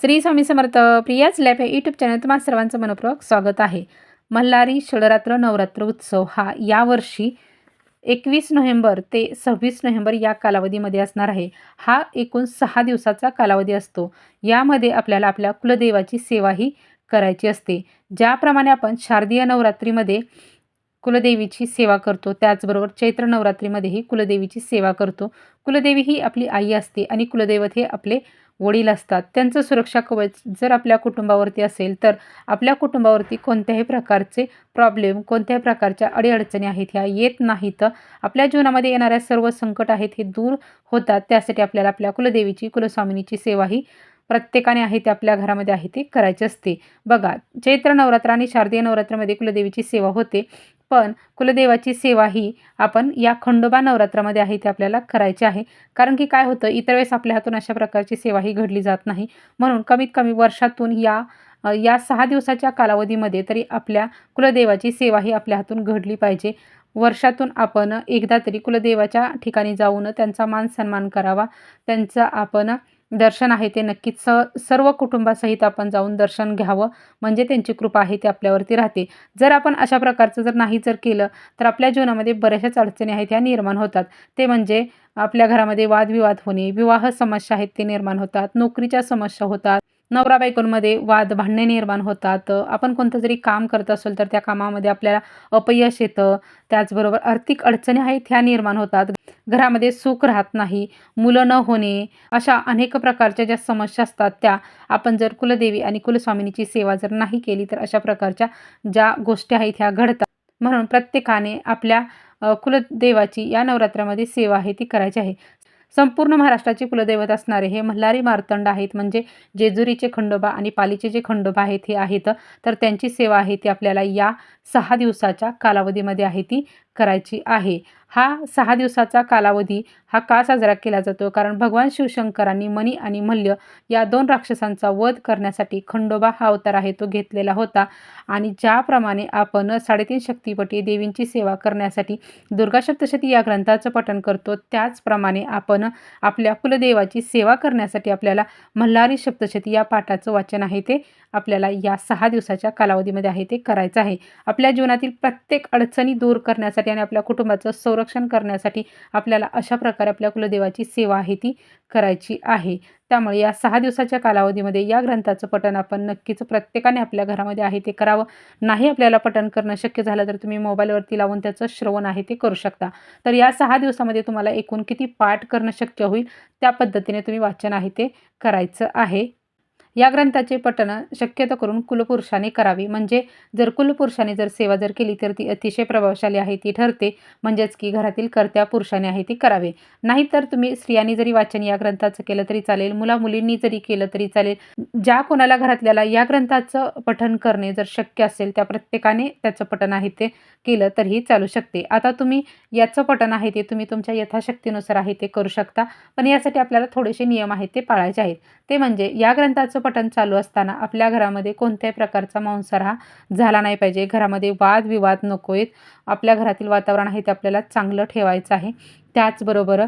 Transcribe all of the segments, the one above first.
श्री स्वामी समर्थ प्रियाच लॅब या YouTube channel तुम्हाला सर्वांचं मनपूर्वक स्वागत आहे. मल्हारी षडरात्र नवरात्र उत्सव हा यावर्षी एकवीस नोव्हेंबर ते सव्वीस नोव्हेंबर या कालावधीमध्ये असणार आहे. हा एकूण सहा दिवसाचा कालावधी असतो. यामध्ये आपल्याला आपल्या कुलदेवाची सेवाही करायची असते. ज्याप्रमाणे आपण शारदीय नवरात्रीमध्ये कुलदेवीची सेवा करतो त्याचबरोबर चैत्र नवरात्रीमध्येही कुलदेवीची सेवा करतो. कुलदेवी ही आपली आई असते आणि कुलदैवत हे आपले वडील असतात त्यांचं सुरक्षा कवच जर आपल्या कुटुंबावरती असेल तर आपल्या कुटुंबावरती कोणत्याही प्रकारचे प्रॉब्लेम कोणत्याही प्रकारच्या अडीअडचणी आहेत ह्या येत नाहीत. आपल्या जीवनामध्ये येणाऱ्या सर्व संकट आहेत हे दूर होतात. त्यासाठी आपल्याला आपल्या कुलदेवीची कुलस्वामिनीची सेवा ही प्रत्येकाने आहे ते आपल्या घरामध्ये आहे ते करायचे असते. बघा चैत्र नवरात्र आणि शारदीय नवरात्रामध्ये कुलदेवीची सेवा होते. पण कुलदेवाची सेवा ही आपण या खंडोबा नवरात्रामध्ये आहे ते आपल्याला करायची आहे. कारण की काय होतं इतर वेळेस आपल्या हातून अशा प्रकारची सेवा ही घडली जात नाही. म्हणून कमीत कमी वर्षातून या या सहा दिवसाच्या कालावधीमध्ये तरी आपल्या कुलदेवाची सेवा ही आपल्या हातून घडली पाहिजे. वर्षातून आपण एकदा तरी कुलदेवाच्या ठिकाणी जाऊन त्यांचा मान सन्मान करावा. त्यांचा आपण दर्शन आहे ते नक्कीच स सर्व कुटुंबासहित आपण जाऊन दर्शन घ्यावं. म्हणजे त्यांची कृपा आहे ते आपल्यावरती राहते. जर आपण अशा प्रकारचं जर नाही जर केलं तर आपल्या जीवनामध्ये बऱ्याचशाच अडचणी आहेत त्या निर्माण होतात. ते म्हणजे आपल्या घरामध्ये वादविवाद होणे विवाह समस्या आहेत ते निर्माण होतात. नोकरीच्या समस्या होतात. नवरा बायकोंमध्ये वाद भांडणे निर्माण होतात. आपण कोणतं जरी काम करत असेल तर त्या कामामध्ये आपल्याला अपयश येतं. त्याचबरोबर आर्थिक अडचणी आहेत ह्या निर्माण होतात. घरामध्ये सुख राहत नाही मुलं न होणे अशा अनेक प्रकारच्या ज्या समस्या असतात त्या आपण जर कुलदेवी आणि कुलस्वामिनीची सेवा जर नाही केली तर अशा प्रकारच्या ज्या गोष्टी आहेत ह्या घडतात. म्हणून प्रत्येकाने आपल्या कुलदेवाची या नवरात्रामध्ये सेवा आहे ती करायची आहे. संपूर्ण महाराष्ट्राचे कुलदैवत असणारे हे मल्हारी मार्तंड आहेत म्हणजे जेजुरीचे खंडोबा आणि पालीचे जे खंडोबा आहेत हे आहेत तर त्यांची सेवा आहे ती आपल्याला या सहा दिवसाच्या कालावधीमध्ये आहे ती करायची आहे. हा सहा दिवसाचा कालावधी हा का साजरा केला जातो? कारण भगवान शिवशंकरांनी मणी आणि मल्य या दोन राक्षसांचा वध करण्यासाठी खंडोबा हा अवतार आहे तो घेतलेला होता. आणि ज्याप्रमाणे आपण साडेतीन शक्तीपटी देवींची सेवा करण्यासाठी दुर्गा सप्तशती या ग्रंथाचं पठण करतो त्याचप्रमाणे आपण आपल्या कुलदेवाची सेवा करण्यासाठी आपल्याला मल्हारी सप्तशती या पाठाचं वाचन आहे ते आपल्याला या सहा दिवसाच्या कालावधीमध्ये आहे ते करायचं आहे. आपल्या जीवनातील प्रत्येक अडचणी दूर करण्यासाठी आणि आपल्या कुटुंबाचं संरक्षण करण्यासाठी आपल्याला अशा प्रकारे आपल्या कुलदेवाची सेवा आहे ती करायची आहे. त्यामुळे या सहा दिवसाच्या कालावधीमध्ये या ग्रंथाचं पठण आपण नक्कीच प्रत्येकाने आपल्या घरामध्ये आहे ते करावं. नाही आपल्याला पठण करणं शक्य झालं तर तुम्ही मोबाईलवरती लावून त्याचं श्रवण आहे ते करू शकता. तर या सहा दिवसामध्ये तुम्हाला एकूण किती पाठ करणं शक्य होईल? त्या पद्धतीने तुम्ही वाचन आहे ते करायचं आहे. या ग्रंथाचे पठण शक्यतो करून कुलपुरुषाने करावे. म्हणजे जर कुलपुरुषाने जर सेवा जर केली तर ती अतिशय प्रभावशाली आहे. ती ठरते. म्हणजेच की घरातील कर्त्या पुरुषाने आहे ती करावे. नाहीतर तुम्ही स्त्रियांनी जरी वाचन या ग्रंथाचं केलं तरी चालेल. मुला मुलींनी जरी केलं तरी चालेल. ज्या कोणाला घरातल्याला या ग्रंथाचं पठण करणे जर शक्य असेल त्या प्रत्येकाने त्याचं पठण आहे ते केलं तरीही चालू शकते. आता तुम्ही याचं पठण आहे ते तुम्ही तुमच्या यथाशक्तीनुसार आहे ते करू शकता. पण यासाठी आपल्याला थोडेसे नियम आहेत ते पाळायचे आहेत. ते म्हणजे या ग्रंथाचं पठण चालू असताना आपल्या घरामध्ये कोणत्याही प्रकारचा मांसार हा झाला नाही पाहिजे. घरामध्ये वादविवाद नको आहेत आपल्या घरातील वातावरण आहे ते आपल्याला चांगलं ठेवायचं आहे. त्याचबरोबर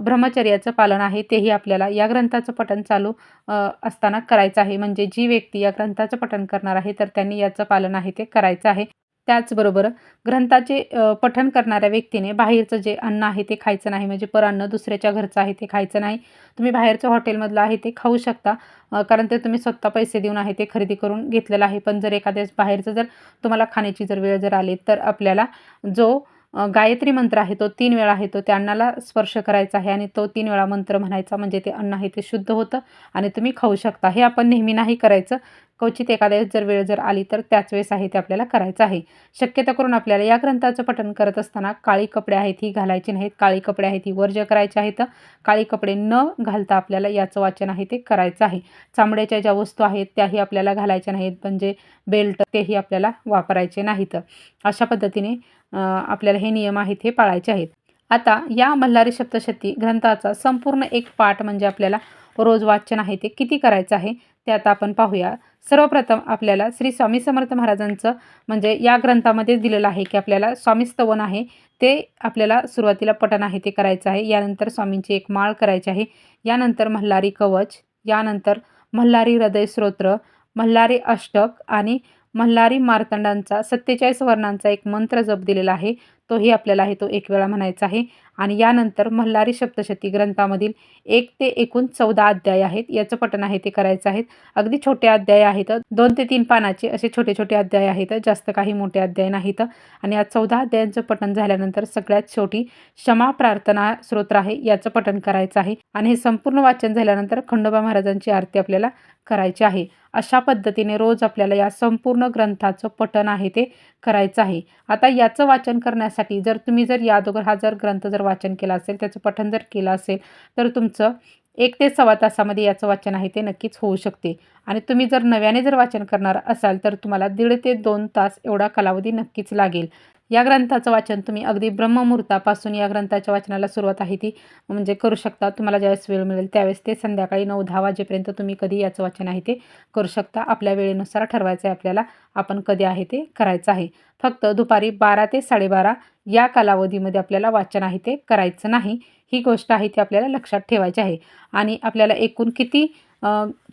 ब्रह्मचर्याचं पालन आहे तेही आपल्याला या ग्रंथाचं पठण चालू असताना करायचं आहे. म्हणजे जी व्यक्ती या ग्रंथाचं पठण करणार आहे तर त्यांनी याचं पालन आहे ते करायचं आहे. त्याचबरोबर ग्रंथाचे पठण करणाऱ्या व्यक्तीने बाहेरचं जे अन्न आहे ते खायचं नाही म्हणजे पर अन्न दुसऱ्याच्या घरचं आहे ते खायचं नाही. तुम्ही बाहेरचं हॉटेलमधलं आहे ते खाऊ शकता कारण ते तुम्ही स्वतः पैसे देऊन आहे ते खरेदी करून घेतलेलं आहे. पण जर एखाद्याच बाहेरचं जर तुम्हाला खाण्याची जर वेळ जर आली तर आपल्याला जो गायत्री मंत्र आहे तो तीन वेळा आहे तो त्या अन्नाला स्पर्श करायचा आहे आणि तो तीन वेळा मंत्र म्हणायचा म्हणजे ते अन्न आहे ते शुद्ध होतं आणि तुम्ही खाऊ शकता. हे आपण नेहमी नाही करायचं. क्वचित एखाद्या जर वेळ जर आली तर त्याच वेळेस आहे ते आपल्याला करायचं आहे. शक्यता करून आपल्याला या ग्रंथाचं पठण करत असताना काळी कपडे आहेत ही घालायची नाहीत काळी कपडे आहेत ही वर्ज्य करायचे आहेत काळी कपडे न घालता आपल्याला याचं वाचन आहे ते करायचं आहे. चामड्याच्या ज्या वस्तू आहेत त्याही आपल्याला घालायच्या नाहीत म्हणजे बेल्ट तेही आपल्याला वापरायचे नाहीत. अशा पद्धतीने आपल्याला हे नियम आहेत हे पाळायचे आहेत. आता या मल्हारी सप्तशती ग्रंथाचा संपूर्ण एक पाठ म्हणजे आपल्याला रोज वाचन आहे ते किती करायचं आहे? ते आता आपण पाहूया. सर्वप्रथम आपल्याला श्री स्वामी समर्थ महाराजांचं म्हणजे या ग्रंथामध्ये दिलेलं आहे की आपल्याला स्वामी स्तवन आहे ते आपल्याला सुरुवातीला पठण आहे ते करायचं आहे. यानंतर स्वामींची एक माळ करायची आहे. यानंतर मल्हारी कवच यानंतर मल्हारी हृदय स्तोत्र मल्हारी अष्टक आणि मल्हारी मार्तंडांचा सत्तेचाळीस वर्णांचा एक मंत्र जप दिलेला आहे. तोही आपल्याला आहे तो एक वेळा म्हणायचा आहे. आणि यानंतर मल्हारी सप्तशती ग्रंथामधील एक ते एकूण चौदा अध्याय आहेत. याचं पठण आहे ते करायचं आहे अगदी छोटे अध्याय आहेत. दोन ते तीन पानाचे असे छोटे छोटे अध्याय आहेत. जास्त काही मोठे अध्याय नाहीत. आणि या चौदा अध्यायांचं पठण झाल्यानंतर सगळ्यात शेवटी क्षमा प्रार्थना स्रोत्र आहे. याचं पठण करायचं आहे. आणि हे संपूर्ण वाचन झाल्यानंतर खंडोबा महाराजांची आरती आपल्याला करायची आहे. अशा पद्धतीने रोज आपल्याला या संपूर्ण ग्रंथाचं पठण आहे ते करायचं आहे. आता याचं वाचन करण्यासाठी जर तुम्ही जर या अगोदर हा जर ग्रंथ जर वाचन केलं असेल त्याचं पठण जर केलं असेल तर तुमचं एक ते सव्वा तासामध्ये याचं वाचन आहे ते नक्कीच होऊ शकते. आणि तुम्ही जर नव्याने जर वाचन करणार असाल तर तुम्हाला दीड ते दोन तास एवढा कालावधी नक्कीच लागेल. या ग्रंथाचं वाचन तुम्ही अगदी ब्रह्ममुहूर्तापासून या ग्रंथाच्या वाचनाला सुरुवात आहे ती म्हणजे करू शकता. तुम्हाला ज्यावेळेस वेळ मिळेल त्यावेळेस ते संध्याकाळी नऊ दहा वाजेपर्यंत तुम्ही कधी याचं वाचन आहे ते करू शकता. आपल्या वेळेनुसार ठरवायचं आहे आपल्याला आपण कधी आहे ते करायचं आहे. फक्त दुपारी बारा ते साडेबारा या कालावधीमध्ये आपल्याला वाचन आहे ते करायचं नाही. ही गोष्ट आहे ती आपल्याला लक्षात ठेवायची आहे. आणि आपल्याला एकूण किती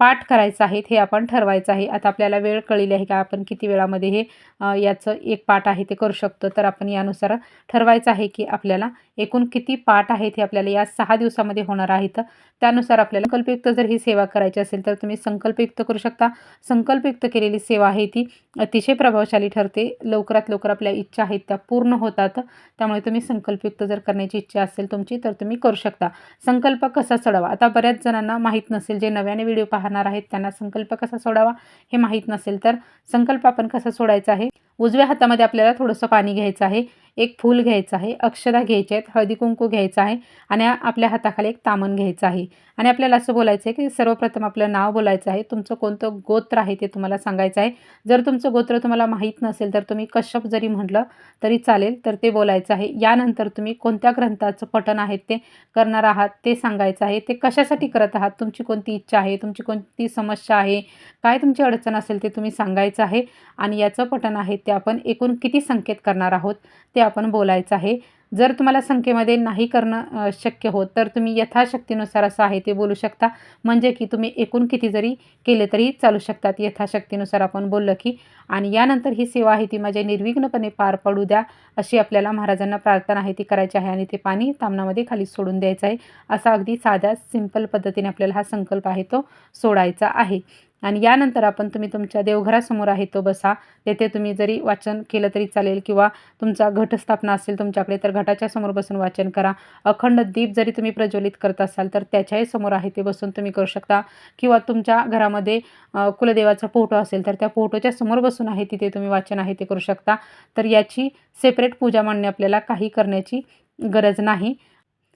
पाठ करायचं आहे हे आपण ठरवायचं आहे. आता आपल्याला वेळ कळली आहे का? आपण किती वेळामध्ये हे याचं एक पाठ आहे ते करू शकतो. तर आपण यानुसार ठरवायचं आहे की आपल्याला एकूण किती पाठ आहेत हे आपल्याला या सहा दिवसामध्ये होणार आहेत. त्यानुसार आपल्याला संकल्पयुक्त जर ही सेवा करायची असेल तर तुम्ही संकल्पयुक्त करू शकता. संकल्पयुक्त केलेली सेवा आहे ती अतिशय प्रभावशाली ठरते. लवकरात लवकर आपल्या इच्छा आहेत त्या पूर्ण होतात. त्यामुळे तुम्ही संकल्पयुक्त जर करण्याची इच्छा असेल तुमची तर तुम्ही करू शकता. संकल्प कसा सोडावा? आता बऱ्याच जणांना माहीत नसेल जे नव्याने व्हिडिओ पाहणार आहेत त्यांना संकल्प कसा सोडावा हे माहीत नसेल तर संकल्प आपण कसा सोडायचा आहे? उजव्या हातामध्ये आपल्याला थोडंसं पाणी घ्यायचं आहे. एक फूल घ्यायचं आहे अक्षदा घ्यायचे आहेत हळदी कुंकू घ्यायचं आहे आणि आपल्या हाताखाली एक तामण घ्यायचं आहे. आणि आपल्याला असं बोलायचं आहे की सर्वप्रथम आपलं नाव बोलायचं आहे. तुमचं कोणतं गोत्र आहे ते तुम्हाला सांगायचं आहे. जर तुमचं गोत्र तुम्हाला माहीत नसेल तर तुम्ही कश्यप जरी म्हटलं तरी चालेल तर ते बोलायचं आहे. यानंतर तुम्ही कोणत्या ग्रंथाचं पठण आहे ते करणार आहात ते सांगायचं आहे. ते कशासाठी करत आहात? तुमची कोणती इच्छा आहे? तुमची कोणती समस्या आहे? काय तुमची अडचण असेल ते तुम्ही सांगायचं आहे. आणि याचं पठण आहे ते आपण एकूण किती संकेत करणार आहोत? ते आपण बोलायचं आहे. जर तुम्हाला संख्येमध्ये नाही करणं शक्य होत तर तुम्ही यथाशक्तीनुसार असं आहे ते बोलू शकता. म्हणजे की तुम्ही एकूण किती जरी केले तरी चालू शकतात. यथाशक्तीनुसार आपण बोललं की. आणि यानंतर ही सेवा आहे ती माझ्या निर्विघ्नपणे पार पडू द्या अशी आपल्याला महाराजांना प्रार्थना आहे ती करायची आहे आणि ते पाणी तामणामध्ये खाली सोडून द्यायचं आहे. असा अगदी साध्या सिंपल पद्धतीने आपल्याला हा संकल्प आहे तो सोडायचा आहे. आणि यानंतर आपण तुम्ही तुमच्या देवघरासमोर आहे तो बसा. तेथे तुम्ही जरी वाचन केलं तरी चालेल किंवा तुमचा घटस्थापना असेल तुमच्याकडे तर घटाच्या समोर बसून वाचन करा. अखंड दीप जरी तुम्ही प्रज्वलित करत असाल तर त्याच्याही समोर आहे ते बसून तुम्ही करू शकता. किंवा तुमच्या घरामध्ये कुलदेवाचा फोटो असेल तर त्या फोटोच्या समोर बसून आहे तिथे तुम्ही वाचन आहे ते करू शकता. तर याची सेपरेट पूजा मांडणे आपल्याला काही करण्याची गरज नाही.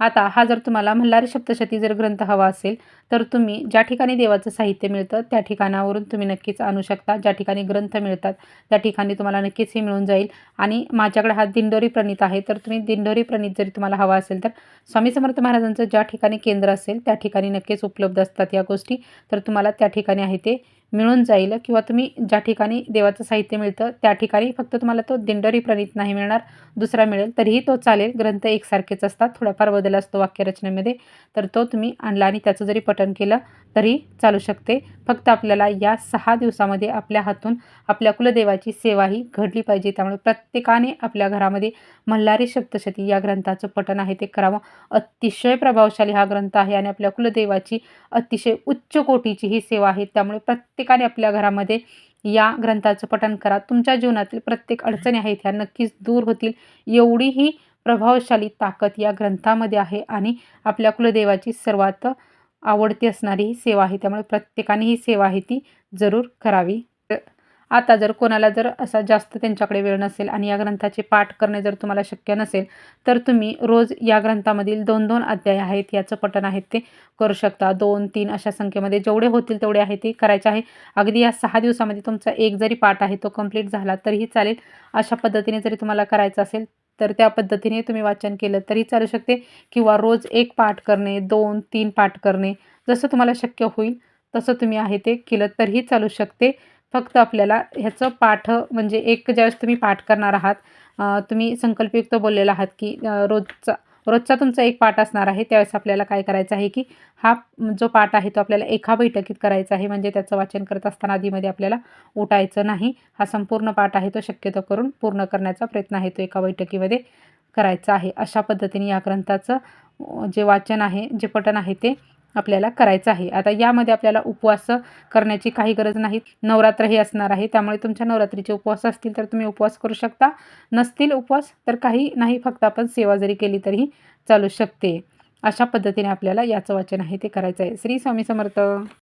आता हा जर तुम्हाला मल्हारी सप्तशती जर ग्रंथ हवा असेल तर तुम्ही ज्या ठिकाणी देवाचं साहित्य मिळतं त्या ठिकाणावरून तुम्ही नक्कीच आणू शकता. ज्या ठिकाणी ग्रंथ मिळतात त्या ठिकाणी तुम्हाला नक्कीच हे मिळून जाईल. आणि माझ्याकडे हा दिंडोरी प्रणित आहे तर तुम्ही दिंडोरी प्रणित जरी तुम्हाला हवा असेल तर स्वामी समर्थ महाराजांचं ज्या ठिकाणी केंद्र असेल त्या ठिकाणी नक्कीच उपलब्ध असतात या गोष्टी. तर तुम्हाला त्या ठिकाणी आहे ते मिळून जाईल किंवा तुम्ही ज्या ठिकाणी देवाचं साहित्य मिळतं त्या ठिकाणी फक्त तुम्हाला तो दिंडोरी प्रणित नाही मिळणार दुसरा मिळेल. तरीही तो चालेल. ग्रंथ एकसारखेच असतात. थोडाफार बदल असतो वाक्यरचनेमध्ये. तर तो तुम्ही आणला आणि त्याचं जरी पठण केलं तरी चालू शकते. फक्त आपल्याला या सहा दिवसामध्ये आपल्या हातून आपल्या कुलदेवाची सेवा ही घडली पाहिजे. त्यामुळे प्रत्येकाने आपल्या घरामध्ये मल्हारी सप्तशती या ग्रंथाचं पठण आहे ते करावं. अतिशय प्रभावशाली हा ग्रंथ आहे आणि आपल्या कुलदेवाची अतिशय उच्च कोटीची ही सेवा आहे. त्यामुळे प्रत्येक प्रत्येकाने आपल्या घरामध्ये या ग्रंथाचं पठण करा. तुमच्या जीवनातील प्रत्येक अडचणी आहेत ह्या नक्कीच दूर होतील. एवढी ही प्रभावशाली ताकद या ग्रंथामध्ये आहे आणि आपल्या कुलदेवाची सर्वात आवडती असणारी ही सेवा आहे. त्यामुळे प्रत्येकाने ही सेवा आहे ती जरूर करावी. आता जर कोणाला जर असा जास्त त्यांच्याकडे वेळ नसेल आणि या ग्रंथाचे पाठ करणे जर तुम्हाला शक्य नसेल तर तुम्ही रोज या ग्रंथामधील दोन दोन अध्याय आहेत याचं पठण आहेत ते करू शकता. दोन तीन अशा संख्येमध्ये जेवढे होतील तेवढे आहे ते करायचे आहे. अगदी या सहा दिवसामध्ये तुमचा एक जरी पाठ आहे तो कंप्लीट झाला तरीही चालेल. अशा पद्धतीने जरी तुम्हाला करायचं असेल तर त्या पद्धतीने तुम्ही वाचन केलं तरी चालू शकते. किंवा रोज एक पाठ करणे दोन तीन पाठ करणे जसं तुम्हाला शक्य होईल तसं तुम्ही आहे ते केलं तरीही चालू शकते. फक्त आपल्याला ह्याचं पाठ म्हणजे एक ज्यावेळेस तुम्ही पाठ करणार आहात तुम्ही संकल्पयुक्त बोललेला आहात की रोजचा रोजचा तुमचा एक पाठ असणार आहे त्यावेळेस आपल्याला काय करायचं आहे की हा जो पाठ आहे तो आपल्याला एका बैठकीत करायचा आहे म्हणजे त्याचं वाचन करत असताना आधीमध्ये आपल्याला उठायचं नाही. हा संपूर्ण पाठ आहे तो शक्यतो करून पूर्ण करण्याचा प्रयत्न आहे तो एका बैठकीमध्ये करायचा आहे. अशा पद्धतीने या ग्रंथाचं जे वाचन आहे जे पठण आहे ते आपल्याला करायचं आहे. आता यामध्ये आपल्याला उपवास करण्याची काही गरज नाही. नवरात्र हे असणार आहे. त्यामुळे तुमच्या नवरात्रीचे उपवास असतील तर तुम्ही उपवास करू शकता. नसतील उपवास तर काही नाही. फक्त आपण सेवा जरी केली तरीही चालू शकते. अशा पद्धतीने आपल्याला याचं वाचन आहे ते करायचं आहे श्री स्वामी समर्थ.